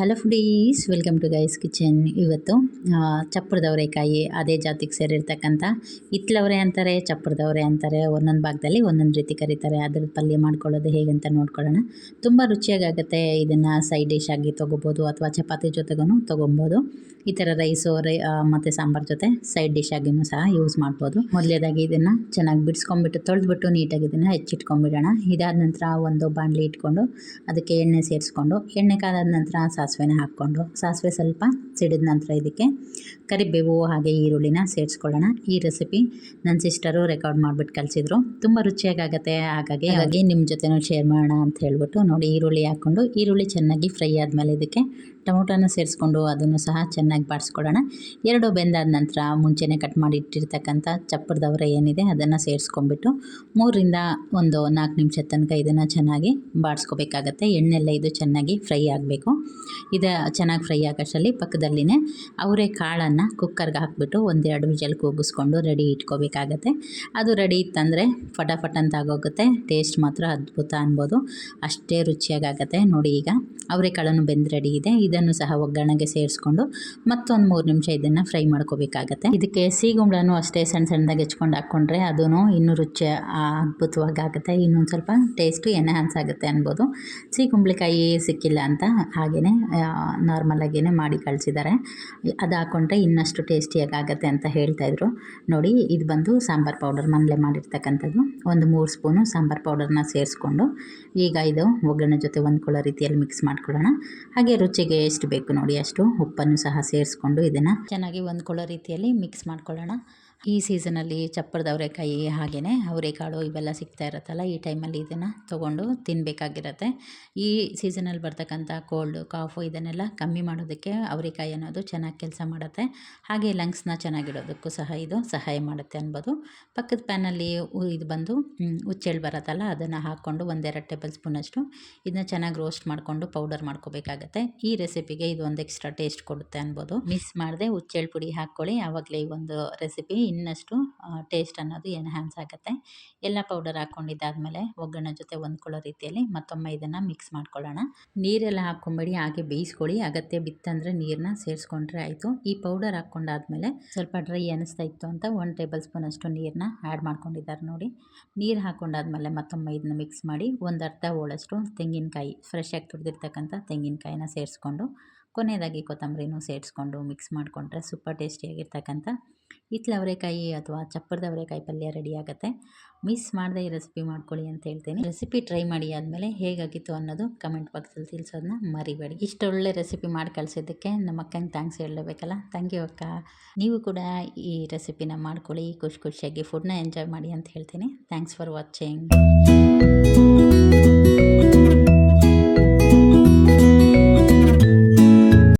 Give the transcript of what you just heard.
Hello foodies welcome to guys kitchen ಇವತ್ತು ಚಪ್ಪರದವರೆಕಾಯಿ ಅದೇ ಜಾತಿಗೆ ಸೇರಿರ್ತಕ್ಕಂಥ ಇತ್ಲವರೆ ಅಂತಾರೆ ಚಪ್ಪರದವರೆ ಅಂತಾರೆ. ಒಂದೊಂದು ಭಾಗದಲ್ಲಿ ಒಂದೊಂದು ರೀತಿ ಕರೀತಾರೆ. ಅದ್ರ ಪಲ್ಯ ಮಾಡ್ಕೊಳ್ಳೋದು ಹೇಗಂತ ನೋಡ್ಕೊಳ್ಳೋಣ. ತುಂಬ ರುಚಿಯಾಗುತ್ತೆ ಇದನ್ನು ಸೈಡ್ ಡಿಶ್ ಆಗಿ ತೊಗೋಬೋದು ಅಥವಾ ಚಪಾತಿ ಜೊತೆಗೂ ತೊಗೊಬೋದು. ಈ ಥರ ರೈಸು, ರೈ ಮತ್ತು ಸಾಂಬಾರು ಜೊತೆ ಸೈಡ್ ಡಿಶ್ ಆಗಿನೂ ಸಹ ಯೂಸ್ ಮಾಡ್ಬೋದು. ಮೊದಲೇದಾಗಿ ಇದನ್ನು ಚೆನ್ನಾಗಿ ಬಿಡಿಸ್ಕೊಂಡ್ಬಿಟ್ಟು ತೊಳೆದ್ಬಿಟ್ಟು ನೀಟಾಗಿ ಇದನ್ನು ಹೆಚ್ಚಿಟ್ಕೊಂಡ್ಬಿಡೋಣ ಇದಾದ ನಂತರ ಒಂದು ಬಾಣಲಿ ಇಟ್ಕೊಂಡು ಅದಕ್ಕೆ ಎಣ್ಣೆ ಸೇರಿಸ್ಕೊಂಡು, ಎಣ್ಣೆ ಕಾದಾದ ನಂತರ ಸಾಸಿವೆನ ಹಾಕ್ಕೊಂಡು, ಸಾಸಿವೆ ಸ್ವಲ್ಪ ಸಿಡಿದ ನಂತರ ಇದಕ್ಕೆ ಕರಿಬೇವು ಹಾಗೆ ಈರುಳ್ಳಿನ ಸೇರಿಸ್ಕೊಳ್ಳೋಣ. ಈ ರೆಸಿಪಿ ನನ್ನ ಸಿಸ್ಟರು ರೆಕಾರ್ಡ್ ಮಾಡಿಬಿಟ್ಟು ಕಲಿಸಿದ್ರು. ತುಂಬ ರುಚಿಯಾಗತ್ತೆ ಹಾಗಾಗಿ ಹಾಗಾಗಿ ನಿಮ್ಮ ಜೊತೆನೂ ಶೇರ್ ಮಾಡೋಣ ಅಂತ ಹೇಳ್ಬಿಟ್ಟು ನೋಡಿ ಈರುಳ್ಳಿ ಹಾಕ್ಕೊಂಡು, ಈರುಳ್ಳಿ ಚೆನ್ನಾಗಿ ಫ್ರೈ ಆದಮೇಲೆ ಇದಕ್ಕೆ ಟೊಮೊಟೊನ ಸೇರಿಸ್ಕೊಂಡು ಅದನ್ನು ಸಹ ಚೆನ್ನಾಗಿ ಬಾಡಿಸ್ಕೊಳ್ಳೋಣ ಎರಡು ಬೆಂದಾದ ನಂತರ ಮುಂಚೆನೇ ಕಟ್ ಮಾಡಿ ಇಟ್ಟಿರ್ತಕ್ಕಂಥ ಚಪ್ಪರದವರೆ ಏನಿದೆ ಅದನ್ನು ಸೇರಿಸ್ಕೊಂಡ್ಬಿಟ್ಟು ಮೂರರಿಂದ ಒಂದು ನಾಲ್ಕು ನಿಮಿಷ ತನಕ ಇದನ್ನು ಚೆನ್ನಾಗಿ ಬಾಡಿಸ್ಕೋಬೇಕಾಗತ್ತೆ. ಎಣ್ಣೆಲ್ಲ ಇದು ಚೆನ್ನಾಗಿ ಫ್ರೈ ಆಗಬೇಕು. ಇದು ಚೆನ್ನಾಗಿ ಫ್ರೈ ಆಗೋಷ್ಟರಲ್ಲಿ ಪಕ್ಕದಲ್ಲಿನೇ ಅವರೆ ಕಾಳನ್ನು ಕುಕ್ಕರ್ಗೆ ಹಾಕ್ಬಿಟ್ಟು ಒಂದೆರಡು ವಿಜಲ್ ಕೂಗಿಸ್ಕೊಂಡು ರೆಡಿ ಇಟ್ಕೋಬೇಕಾಗತ್ತೆ. ಅದು ರೆಡಿ ಇತ್ತಂದರೆ ಫಟಾಫಟ್ ಅಂತ ಆಗೋಗುತ್ತೆ. ಟೇಸ್ಟ್ ಮಾತ್ರ ಅದ್ಭುತ ಅನ್ಬೋದು. ಅಷ್ಟೇ ರುಚಿಯಾಗತ್ತೆ ನೋಡಿ ಈಗ ಅವರೆಕಾಳನ್ನು ಬೆಂದು ರೆಡಿ ಇದೆ. ಇದನ್ನು ಸಹ ಒಗ್ಗರಣೆಗೆ ಸೇರಿಸ್ಕೊಂಡು ಮತ್ತೊಂದು ಮೂರು ನಿಮಿಷ ಇದನ್ನು ಫ್ರೈ ಮಾಡ್ಕೋಬೇಕಾಗತ್ತೆ. ಇದಕ್ಕೆ ಸಿಗುಂಬ್ಳನೂ ಅಷ್ಟೇ ಸಣ್ಣ ಸಣ್ಣದಾಗಿ ಹೆಚ್ಕೊಂಡು ಹಾಕ್ಕೊಂಡ್ರೆ ಅದೂ ಇನ್ನೂ ರುಚಿ ಆ, ಅದ್ಭುತವಾಗಿ ಆಗುತ್ತೆ ಇನ್ನೊಂದು ಸ್ವಲ್ಪ ಟೇಸ್ಟು ಎನ್ಹ್ಯಾನ್ಸ್ ಆಗುತ್ತೆ ಅನ್ಬೋದು. ಸೀಗುಂಬಳಿಕಾಯಿ ಸಿಕ್ಕಿಲ್ಲ ಅಂತ ಹಾಗೆಯೇ ನಾರ್ಮಲಾಗಿಯೇ ಮಾಡಿ ಕಳಿಸಿದ್ದಾರೆ ಅದು ಹಾಕ್ಕೊಂಡ್ರೆ ಇನ್ನಷ್ಟು ಟೇಸ್ಟಿಯಾಗಿ ಆಗುತ್ತೆ ಅಂತ ಹೇಳ್ತಾಯಿದ್ರು ನೋಡಿ ಇದು ಬಂದು ಸಾಂಬಾರು ಪೌಡರ್ ಮನೇಲೆ ಮಾಡಿರ್ತಕ್ಕಂಥದ್ದು. ಒಂದು ಮೂರು ಸ್ಪೂನು ಸಾಂಬಾರು ಪೌಡರ್ನ ಸೇರಿಸ್ಕೊಂಡು ಈಗ ಇದು ಒಗ್ಗರಣೆ ಜೊತೆ ಹೊಂದ್ಕೊಳ್ಳೋ ರೀತಿಯಲ್ಲಿ ಮಿಕ್ಸ್ ಮಾಡ್ಕೊಳ್ಳೋಣ. ಹಾಗೆ ರುಚಿಗೆ ಎಷ್ಟು ಬೇಕು ನೋಡಿ ಅಷ್ಟು ಉಪ್ಪನ್ನು ಸಹ ಸೇರಿಸ್ಕೊಂಡು ಇದನ್ನು ಚೆನ್ನಾಗಿ ಹೊಂದ್ಕೊಳ್ಳೋ ರೀತಿಯಲ್ಲಿ ಮಿಕ್ಸ್ ಮಾಡ್ಕೊಳ್ಳೋಣ. ಈ ಸೀಸನಲ್ಲಿ ಚಪ್ಪರದ ಅವರೆಕಾಯಿ ಹಾಗೆಯೇ ಅವರೆಕಾಳು ಇವೆಲ್ಲ ಸಿಗ್ತಾ ಇರುತ್ತಲ್ಲ, ಈ ಟೈಮಲ್ಲಿ ಇದನ್ನು ತೊಗೊಂಡು ತಿನ್ನಬೇಕಾಗಿರತ್ತೆ ಈ ಸೀಸನಲ್ಲಿ ಬರ್ತಕ್ಕಂಥ ಕೋಲ್ಡು, ಕಾಫು ಇದನ್ನೆಲ್ಲ ಕಮ್ಮಿ ಮಾಡೋದಕ್ಕೆ ಅವರೆಕಾಯಿ ಅನ್ನೋದು ಚೆನ್ನಾಗಿ ಕೆಲಸ ಮಾಡುತ್ತೆ. ಹಾಗೆ ಲಂಗ್ಸ್ನ ಚೆನ್ನಾಗಿಡೋದಕ್ಕೂ ಸಹ ಇದು ಸಹಾಯ ಮಾಡುತ್ತೆ ಅನ್ಬೋದು. ಪಕ್ಕದ ಪ್ಯಾನಲ್ಲಿ ಇದು ಬಂದು ಉಚ್ಚೆಳ್ ಬರತ್ತಲ್ಲ, ಅದನ್ನು ಹಾಕ್ಕೊಂಡು ಒಂದೆರಡು ಟೇಬಲ್ ಸ್ಪೂನಷ್ಟು ಇದನ್ನ ಚೆನ್ನಾಗಿ ರೋಸ್ಟ್ ಮಾಡಿಕೊಂಡು ಪೌಡರ್ ಮಾಡ್ಕೋಬೇಕಾಗತ್ತೆ. ಈ ರೆಸಿಪಿಗೆ ಇದು ಒಂದು ಎಕ್ಸ್ಟ್ರಾ ಟೇಸ್ಟ್ ಕೊಡುತ್ತೆ ಅನ್ಬೋದು. ಮಿಸ್ ಮಾಡದೆ ಹುಚ್ಚೆಳ್ಳು ಪುಡಿ ಹಾಕ್ಕೊಳ್ಳಿ, ಆವಾಗಲೇ ಈ ಒಂದು ರೆಸಿಪಿ ಇನ್ನಷ್ಟು ಟೇಸ್ಟ್ ಅನ್ನೋದು ಎನ್ಹ್ಯಾನ್ಸ್ ಆಗುತ್ತೆ. ಎಲ್ಲ ಪೌಡರ್ ಹಾಕ್ಕೊಂಡಿದ್ದಾದಮೇಲೆ ಒಗ್ಗರಣೆ ಜೊತೆ ಹೊಂದ್ಕೊಳ್ಳೋ ರೀತಿಯಲ್ಲಿ ಮತ್ತೊಮ್ಮೆ ಇದನ್ನು ಮಿಕ್ಸ್ ಮಾಡ್ಕೊಳ್ಳೋಣ. ನೀರೆಲ್ಲ ಹಾಕ್ಕೊಂಬೇಡಿ, ಹಾಗೆ ಬೇಯಿಸ್ಕೊಳ್ಳಿ. ಅಗತ್ಯ ಬಿತ್ತಂದರೆ ನೀರನ್ನ ಸೇರಿಸ್ಕೊಂಡ್ರೆ ಆಯಿತು. ಈ ಪೌಡರ್ ಹಾಕ್ಕೊಂಡಾದ್ಮೇಲೆ ಸ್ವಲ್ಪ ಡ್ರೈ ಅನಿಸ್ತಾ ಇತ್ತು ಅಂತ ಒನ್ ಟೇಬಲ್ ಸ್ಪೂನ್ ಅಷ್ಟು ನೀರನ್ನ ಆ್ಯಡ್ ಮಾಡ್ಕೊಂಡಿದ್ದಾರೆ ನೋಡಿ. ನೀರು ಹಾಕ್ಕೊಂಡಾದ್ಮೇಲೆ ಮತ್ತೊಮ್ಮೆ ಇದನ್ನ ಮಿಕ್ಸ್ ಮಾಡಿ ಒಂದು ಅರ್ಧ ಹೋಳಷ್ಟು ತೆಂಗಿನಕಾಯಿ ಫ್ರೆಶ್ ಆಗಿ ತುರಿದಿರ್ತಕ್ಕಂಥ ತೆಂಗಿನಕಾಯಿನ ಸೇರಿಸ್ಕೊಂಡು ಕೊನೆಯದಾಗಿ ಕೊತ್ತಂಬರಿನೂ ಸೇರಿಸ್ಕೊಂಡು ಮಿಕ್ಸ್ ಮಾಡಿಕೊಂಡ್ರೆ ಸೂಪರ್ ಟೇಸ್ಟಿಯಾಗಿರ್ತಕ್ಕಂಥ ಹಿತ್ಲ ಅವರೆಕಾಯಿ ಅಥವಾ ಚಪ್ಪರದ ಅವರೆಕಾಯಿ ಪಲ್ಯ ರೆಡಿ ಆಗುತ್ತೆ. ಮಿಸ್ ಮಾಡದೆ ಈ ರೆಸಿಪಿ ಮಾಡ್ಕೊಳ್ಳಿ ಅಂತ ಹೇಳ್ತೀನಿ. ರೆಸಿಪಿ ಟ್ರೈ ಮಾಡಿ ಆದಮೇಲೆ ಹೇಗಾಗಿತ್ತು ಅನ್ನೋದು ಕಮೆಂಟ್ ಬಾಕ್ಸಲ್ಲಿ ತಿಳಿಸೋದನ್ನ ಮರಿಬೇಡಿ. ಇಷ್ಟೊಳ್ಳೆ ರೆಸಿಪಿ ಮಾಡಿ ಕಳಿಸಿದ್ದಕ್ಕೆ ನಮ್ಮ ಅಕ್ಕಂಗೆ ಥ್ಯಾಂಕ್ಸ್ ಹೇಳಲೇಬೇಕಲ್ಲ? ಥ್ಯಾಂಕ್ ಯು ಅಕ್ಕ. ನೀವು ಕೂಡ ಈ ರೆಸಿಪಿನ ಮಾಡ್ಕೊಳ್ಳಿ, ಖುಷಿ ಖುಷಿಯಾಗಿ ಫುಡ್ನ ಎಂಜಾಯ್ ಮಾಡಿ ಅಂತ ಹೇಳ್ತೀನಿ. Thanks for watching